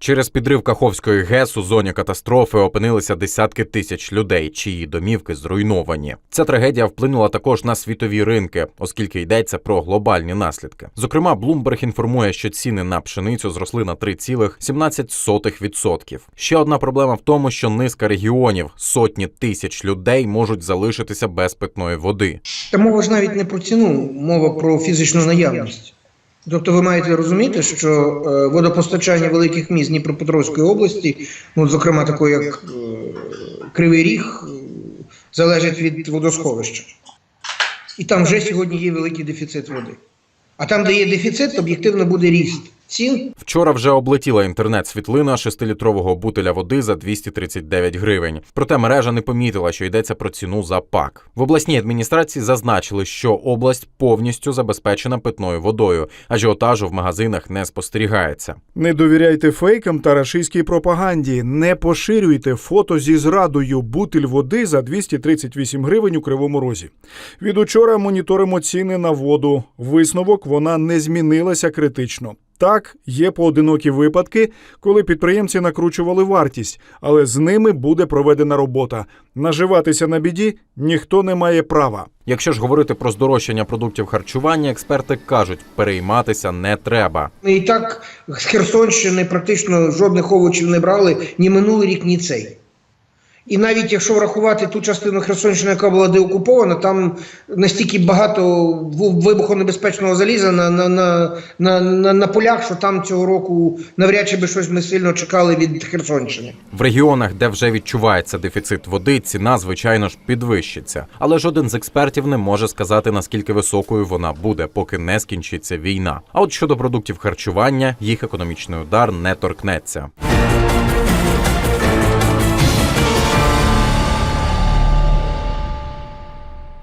Через підрив Каховської ГЕС у зоні катастрофи опинилися десятки тисяч людей, чиї домівки зруйновані. Ця трагедія вплинула також на світові ринки, оскільки йдеться про глобальні наслідки. Зокрема, Bloomberg інформує, що ціни на пшеницю зросли на 3,17%. Ще одна проблема в тому, що низка регіонів, сотні тисяч людей можуть залишитися без питної води. Та мова ж навіть не про ціну, мова про фізичну наявність. Тобто ви маєте розуміти, що е, водопостачання великих міст Дніпропетровської області, ну, зокрема такої як е, Кривий Ріг, е, залежить від водосховища. І там вже сьогодні є великий дефіцит води. А там, де є дефіцит, об'єктивно буде ріст цін Вчора вже облетіла інтернет світлина 6-літрового бутиля води за 239 гривень. Проте мережа не помітила, що йдеться про ціну за пак. В обласній адміністрації зазначили, що область повністю забезпечена питною водою. Ажіотажу в магазинах не спостерігається. Не довіряйте фейкам та рашистській пропаганді. Не поширюйте фото зі зрадою бутиль води за 238 гривень у кривому розі. Від учора моніторимо ціни на воду. Висновок вона не змінилася критично. Так, є поодинокі випадки, коли підприємці накручували вартість, але з ними буде проведена робота. Наживатися на біді ніхто не має права. Якщо ж говорити про здорожчання продуктів харчування, експерти кажуть, перейматися не треба. Ми і так з Херсонщини практично жодних овочів не брали ні минулий рік, ні цей. І навіть якщо врахувати ту частину Херсонщини, яка була деокупована, там настільки багато вибухонебезпечного заліза на, на, на, на, на, на полях, що там цього року навряд чи би щось ми сильно чекали від Херсонщини. В регіонах, де вже відчувається дефіцит води, ціна, звичайно ж, підвищиться. Але жоден з експертів не може сказати, наскільки високою вона буде, поки не скінчиться війна. А от щодо продуктів харчування, їх економічний удар не торкнеться.